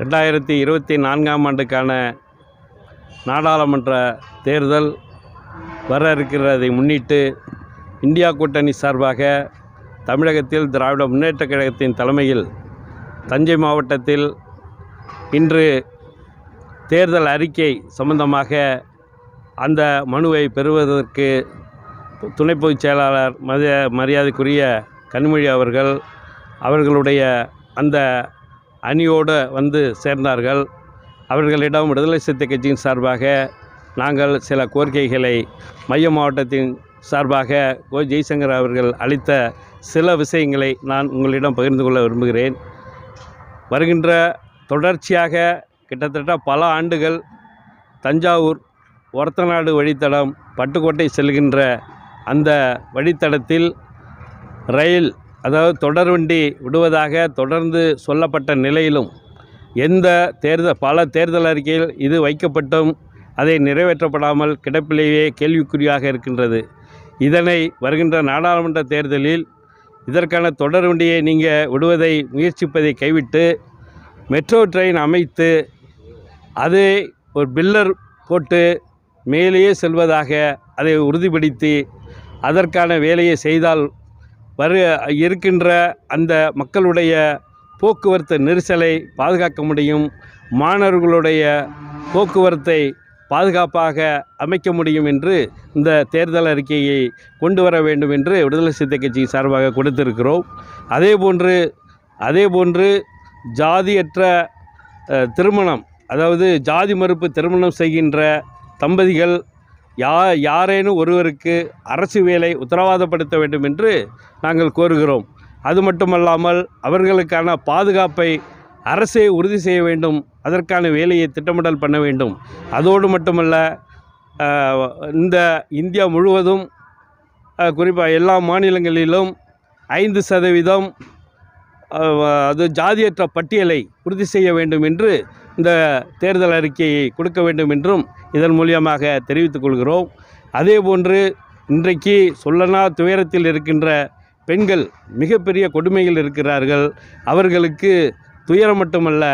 ரெண்டாயிரத்தி இருபத்தி நான்காம் ஆண்டுக்கான நாடாளுமன்ற தேர்தல் வர இருக்கிறதை முன்னிட்டு இந்தியா கூட்டணி சார்பாக தமிழகத்தில் திராவிட முன்னேற்றக் கழகத்தின் தலைமையில் தஞ்சை மாவட்டத்தில் இன்று தேர்தல் அறிக்கை சம்பந்தமாக அந்த மனுவை பெறுவதற்கு துணை பொதுச் செயலாளர் மரியாதைக்குரிய கனிமொழி அவர்கள் அவர்களுடைய அந்த அணியோடு வந்து சேர்ந்தார்கள். அவர்களிடம் விடுதலை சிறுத்தை கட்சியின் சார்பாக நாங்கள் சில கோரிக்கைகளை மைய மாவட்டத்தின் சார்பாக கோ ஜெய்சங்கர் அவர்கள் அளித்த சில விஷயங்களை நான் உங்களிடம் பகிர்ந்து கொள்ள விரும்புகிறேன். வருகின்ற தொடர்ச்சியாக கிட்டத்தட்ட பல ஆண்டுகள் தஞ்சாவூர் ஒரத்தநாடு வழித்தடம் பட்டுக்கோட்டை செல்கின்ற அந்த வழித்தடத்தில் ரயில் அதாவது தொடர்வண்டி விடுவதாக தொடர்ந்து சொல்லப்பட்ட நிலையிலும் எந்த தேர்தல் பல தேர்தல் அறிக்கையில் இது வைக்கப்பட்டும் அதை நிறைவேற்றப்படாமல் கிடப்பிலேயே கேள்விக்குறியாக இருக்கின்றது. இதனை வருகின்ற நாடாளுமன்ற தேர்தலில் இதற்கான தொடர்வண்டியை நீங்கள் விடுவதை முயற்சிப்பதை கைவிட்டு மெட்ரோ ட்ரெயின் அமைத்து அதை ஒரு பில்லர் போட்டு மேலேயே செல்வதாக அதை உறுதிப்படுத்தி அதற்கான வேலையை செய்தால் வரு இருக்கின்ற அந்த மக்களுடைய போக்குவரத்து நெரிசலை பாதுகாக்க முடியும் மாணவர்களுடைய போக்குவரத்தை பாதுகாப்பாக அமைக்க முடியும் என்று இந்த தேர்தல் அறிக்கையை கொண்டு வர வேண்டும் என்று விடுதலை சிறுத்தை கட்சி சார்பாக கொடுத்திருக்கிறோம். அதே போன்று அதே போன்று ஜாதியற்ற திருமணம் அதாவது ஜாதி மறுப்பு திருமணம் செய்கின்ற தம்பதிகள் யா யாரேனும் ஒருவருக்கு அரசு வேலை உத்தரவாதப்படுத்த வேண்டும் என்று நாங்கள் கோருகிறோம். அது மட்டுமல்லாமல் அவர்களுக்கான பாதுகாப்பை அரசே உறுதி செய்ய வேண்டும். அதற்கான வேலையை திட்டமிடல் பண்ண வேண்டும். அதோடு மட்டுமல்ல இந்த இந்தியா முழுவதும் குறிப்பாக எல்லா மாநிலங்களிலும் ஐந்து சதவீதம் அது ஜாதியற்ற பட்டியலை உறுதி செய்ய வேண்டும் என்று இந்த தேர்தல் அறிக்கையை கொடுக்க வேண்டும் என்றும் இதன் மூலியமாக தெரிவித்துக் கொள்கிறோம். அதே போன்று இன்றைக்கு சொல்லனா துயரத்தில் இருக்கின்ற பெண்கள் மிகப்பெரிய கொடுமையில் இருக்கிறார்கள். அவர்களுக்கு துயரம் மட்டுமல்ல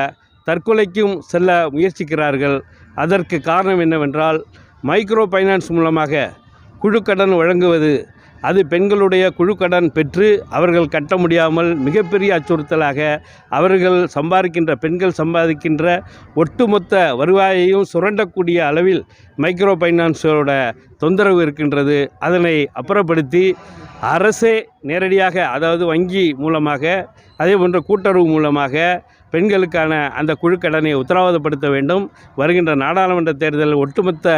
தற்கொலைக்கும் செல்ல முயற்சிக்கிறார்கள். அதற்கு காரணம் என்னவென்றால் மைக்ரோ ஃபைனான்ஸ் மூலமாக குழுக்கடன் வழங்குவது அது பெண்களுடைய குழுக்கடன் பெற்று அவர்கள் கட்ட முடியாமல் மிகப்பெரிய அச்சுறுத்தலாக அவர்கள் சம்பாதிக்கின்ற பெண்கள் சம்பாதிக்கின்ற ஒட்டுமொத்த வருவாயையும் சுரண்டக்கூடிய அளவில் மைக்ரோ ஃபைனான்ஸோட தொந்தரவு இருக்கின்றது. அதனை அப்புறப்படுத்தி அரசே நேரடியாக அதாவது வங்கி மூலமாக அதே போன்ற கூட்டுறவு மூலமாக பெண்களுக்கான அந்த குழுக்கடனை உத்தரவாதப்படுத்த வேண்டும். வருகின்ற நாடாளுமன்ற தேர்தலில் ஒட்டுமொத்த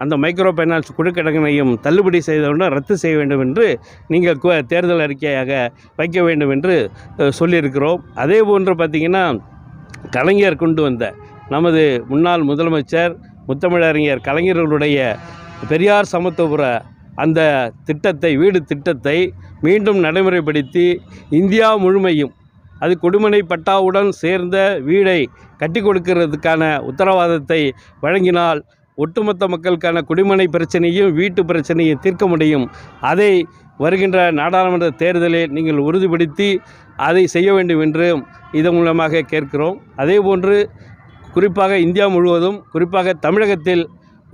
அந்த மைக்ரோ ஃபைனான்ஸ் குழுக்கடனையும் தள்ளுபடி செய்தவுடன் ரத்து செய்ய வேண்டும் என்று நீங்கள் தேர்தல் அறிக்கையாக வைக்க வேண்டும் என்று சொல்லியிருக்கிறோம். அதே போன்று பார்த்திங்கன்னா கலைஞர் கொண்டு வந்த நமது முன்னாள் முதலமைச்சர் முத்தமிழறிஞர் கலைஞர்களுடைய பெரியார் சமத்துவபுர அந்த திட்டத்தை வீடு திட்டத்தை மீண்டும் நடைமுறைப்படுத்தி இந்தியா முழுமையும் அது குடிமனை பட்டாவுடன் சேர்ந்த வீடை கட்டி கொடுக்கிறதுக்கான உத்தரவாதத்தை வழங்கினால் ஒட்டுமொத்த மக்களுக்கான குடிமனை பிரச்சனையும் வீட்டு பிரச்சனையும் தீர்க்க முடியும். அதை வருகின்ற நாடாளுமன்ற தேர்தலில் நீங்கள் உறுதிப்படுத்தி அதை செய்ய வேண்டும் என்று இதன் மூலமாக கேட்கிறோம். அதே போன்று குறிப்பாக இந்தியா முழுவதும் குறிப்பாக தமிழகத்தில்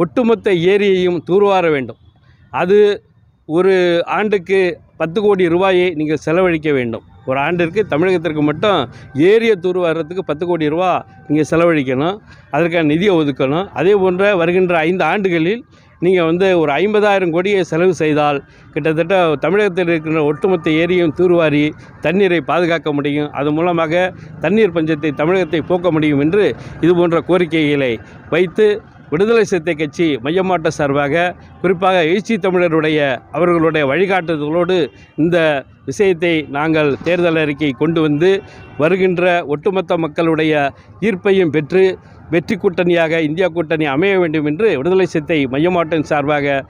ஒட்டுமொத்த ஏரியையும் தூர்வார வேண்டும். அது ஒரு ஆண்டுக்கு பத்து கோடி ரூபாயை நீங்கள் செலவழிக்க வேண்டும். ஒரு ஆண்டிற்கு தமிழகத்திற்கு மட்டும் ஏரிய தூர்வாரத்துக்கு பத்து கோடி ரூபா நீங்கள் செலவழிக்கணும் அதற்கான நிதியை ஒதுக்கணும். அதே போன்ற வருகின்ற ஐந்து ஆண்டுகளில் நீங்கள் வந்து ஒரு ஐம்பதாயிரம் கோடியை செலவு செய்தால் கிட்டத்தட்ட தமிழகத்தில் இருக்கின்ற ஒட்டுமொத்த ஏரியும் தூர்வாரி தண்ணீரை பாதுகாக்க முடியும். அது மூலமாக தண்ணீர் பஞ்சத்தை தமிழகத்தை போக்க முடியும் என்று இது போன்ற கோரிக்கைகளை வைத்து விடுதலை சிறுத்தை கட்சி மையமாட்ட சார்பாக குறிப்பாக எழுச்சி தமிழருடைய அவர்களுடைய வழிகாட்டுதலோடு இந்த விஷயத்தை நாங்கள் தேர்தல் அறிக்கை கொண்டு வந்து வருகின்ற ஒட்டுமொத்த மக்களுடைய ஈர்ப்பையும் பெற்று வெற்றி கூட்டணியாக இந்தியா கூட்டணி அமைய வேண்டும் என்று விடுதலை சிறுத்தை மையமாட்டின் சார்பாக